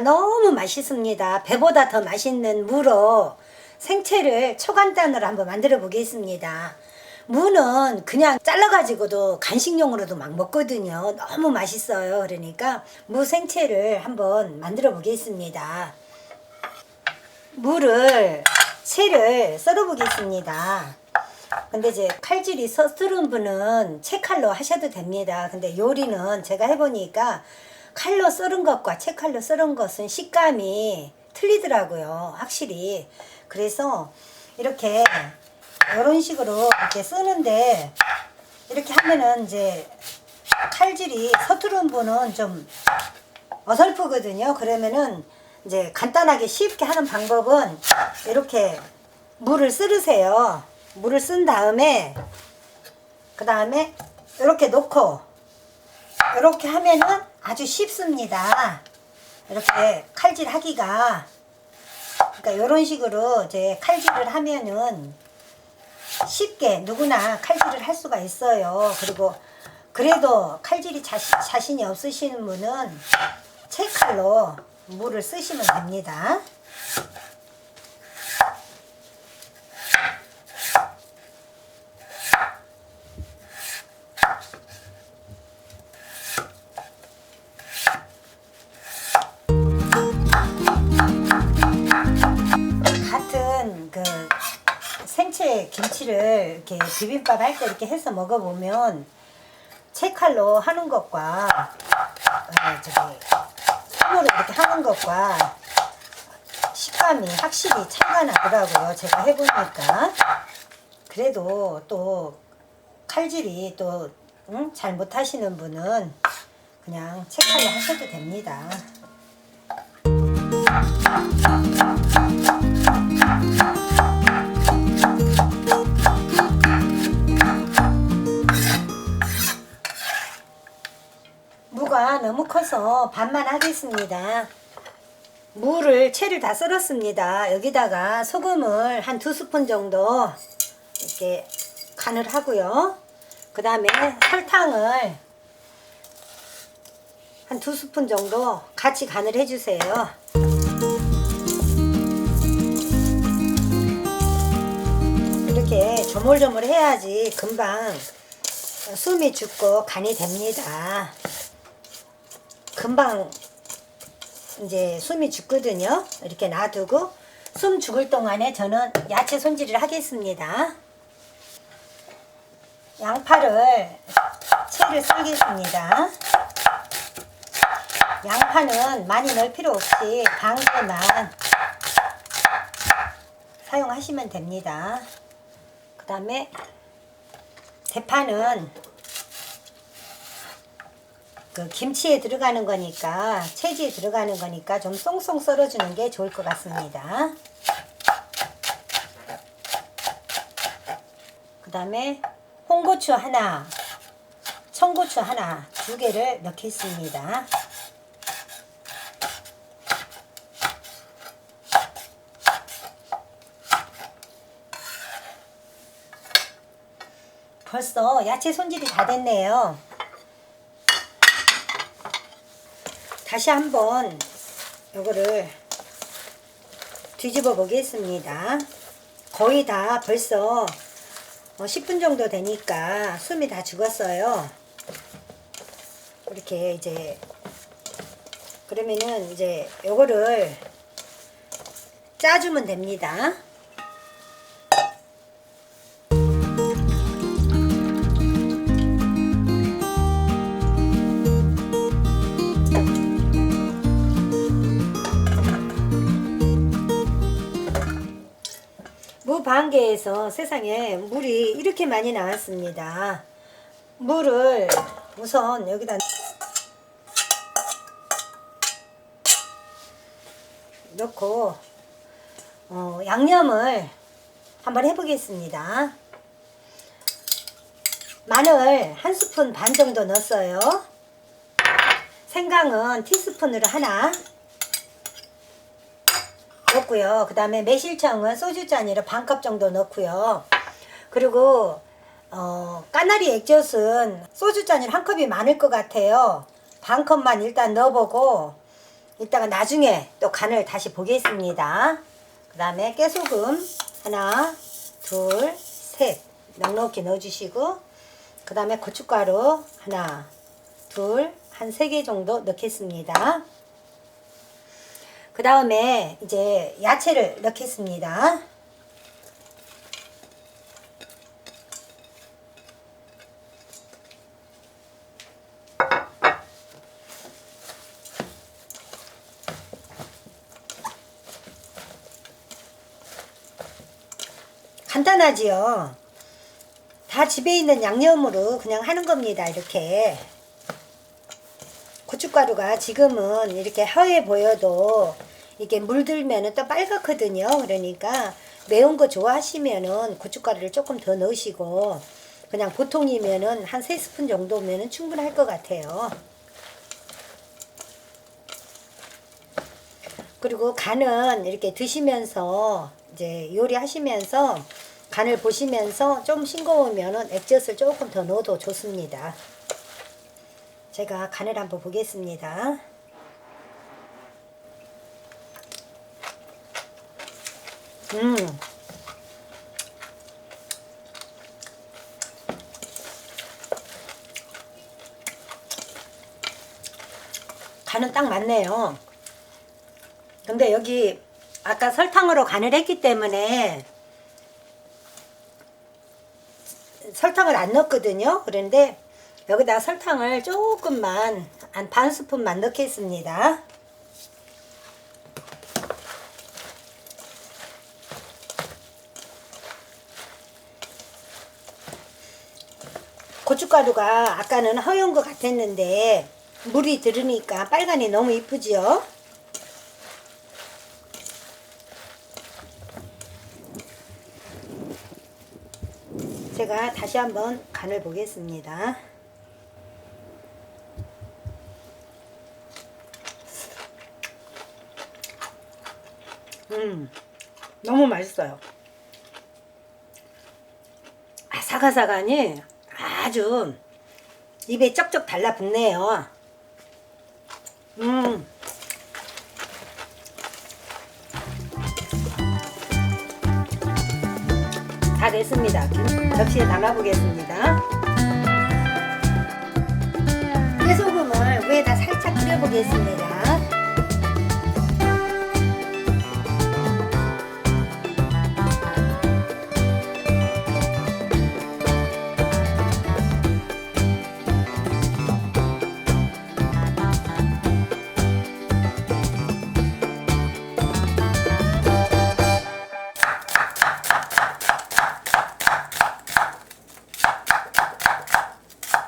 너무 맛있습니다. 배보다 더 맛있는 무로 생채를 초간단으로 한번 만들어 보겠습니다. 무는 그냥 잘라가지고도 간식용으로도 막 먹거든요. 너무 맛있어요. 그러니까 무 생채를 한번 만들어 보겠습니다. 무를 채를 썰어 보겠습니다. 근데 이제 칼질이 서투른 분은 채칼로 하셔도 됩니다. 근데 요리는 제가 해보니까 칼로 썰은 것과 채칼로 썰은 것은 식감이 틀리더라고요. 확실히. 그래서 이렇게 이런 식으로 이렇게 쓰는데 이렇게 하면은 이제 칼질이 서투른 분은 좀 어설프거든요. 그러면은 이제 간단하게 쉽게 하는 방법은 이렇게 물을 쓰르세요. 물을 쓴 다음에 그 다음에 이렇게 놓고 이렇게 하면은 아주 쉽습니다. 이렇게 칼질 하기가 그러니까 이런 식으로 이제 칼질을 하면은 쉽게 누구나 칼질을 할 수가 있어요. 그리고 그래도 칼질이 자신, 자신이 없으시는 분은 채칼로 물을 쓰시면 됩니다. 이렇게 비빔밥 할 때 이렇게 해서 먹어보면 채칼로 하는 것과 어, 저기 손으로 이렇게 하는 것과 식감이 확실히 차이가 나더라고요. 제가 해보니까 그래도 또 칼질이 또 응? 잘 못하시는 분은 그냥 채칼로 하셔도 됩니다. 무가 너무 커서 반만 하겠습니다. 무를 채를 다 썰었습니다. 여기다가 소금을 한 두 스푼 정도 이렇게 간을 하고요. 그 다음에 설탕을 한 두 스푼 정도 같이 간을 해주세요. 이렇게 조물조물 해야지 금방 숨이 죽고 간이 됩니다. 금방 이제 숨이 죽거든요. 이렇게 놔두고 숨 죽을 동안에 저는 야채 손질을 하겠습니다. 양파를 채를 썰겠습니다. 양파는 많이 넣을 필요 없이 반 개만 사용하시면 됩니다. 그 다음에 대파는 그 김치에 들어가는 거니까 채지에 들어가는 거니까 좀 쏭쏭 썰어주는 게 좋을 것 같습니다. 그 다음에 홍고추 하나, 청고추 하나 두 개를 넣겠습니다. 벌써 야채 손질이 다 됐네요. 다시 한번 요거를 뒤집어 보겠습니다. 거의 다 벌써 10분 정도 되니까 숨이 다 죽었어요. 이렇게 이제 그러면은 이제 요거를 짜주면 됩니다. 무방개에서 세상에 물이 이렇게 많이 나왔습니다. 물을 우선 여기다 넣고 어, 양념을 한번 해보겠습니다. 마늘 한 스푼 반 정도 넣었어요. 생강은 티스푼으로 하나 넣고요. 그 다음에 매실청은 소주잔으로 반컵 정도 넣고요. 그리고 어, 까나리 액젓은 소주잔으로 한 컵이 많을 것 같아요. 반 컵만 일단 넣어보고 이따가 나중에 또 간을 다시 보겠습니다. 그 다음에 깨소금 하나, 둘, 셋 넉넉히 넣어주시고 그 다음에 고춧가루 하나, 둘, 한 세 개 정도 넣겠습니다. 그 다음에 이제 야채를 넣겠습니다. 간단하지요. 다 집에 있는 양념으로 그냥 하는 겁니다. 이렇게. 고춧가루가 지금은 이렇게 하얘 보여도 이게 물들면은 또 빨갛거든요. 그러니까 매운 거 좋아하시면은 고춧가루를 조금 더 넣으시고 그냥 보통이면은 한세 스푼 정도면은 충분할 것 같아요. 그리고 간은 이렇게 드시면서 이제 요리하시면서 간을 보시면서 좀 싱거우면은 액젓을 조금 더 넣어도 좋습니다. 제가 간을 한번 보겠습니다. 음. 간은 딱 맞네요. 근데 여기 아까 설탕으로 간을 했기 때문에 설탕을 안 넣었거든요. 그런데 여기다 설탕을 조금만 한 반 스푼만 넣겠습니다. 고춧가루가 아까는 허연 것 같았는데 물이 들으니까 빨간이 너무 이쁘지요? 제가 다시 한번 간을 보겠습니다. 음, 너무 맛있어요. 아삭아삭하니 아주 입에 쩍쩍 달라붙네요. 음. 다 됐습니다. 접시에 담아보겠습니다. 깨소금을 위에다 살짝 뿌려보겠습니다.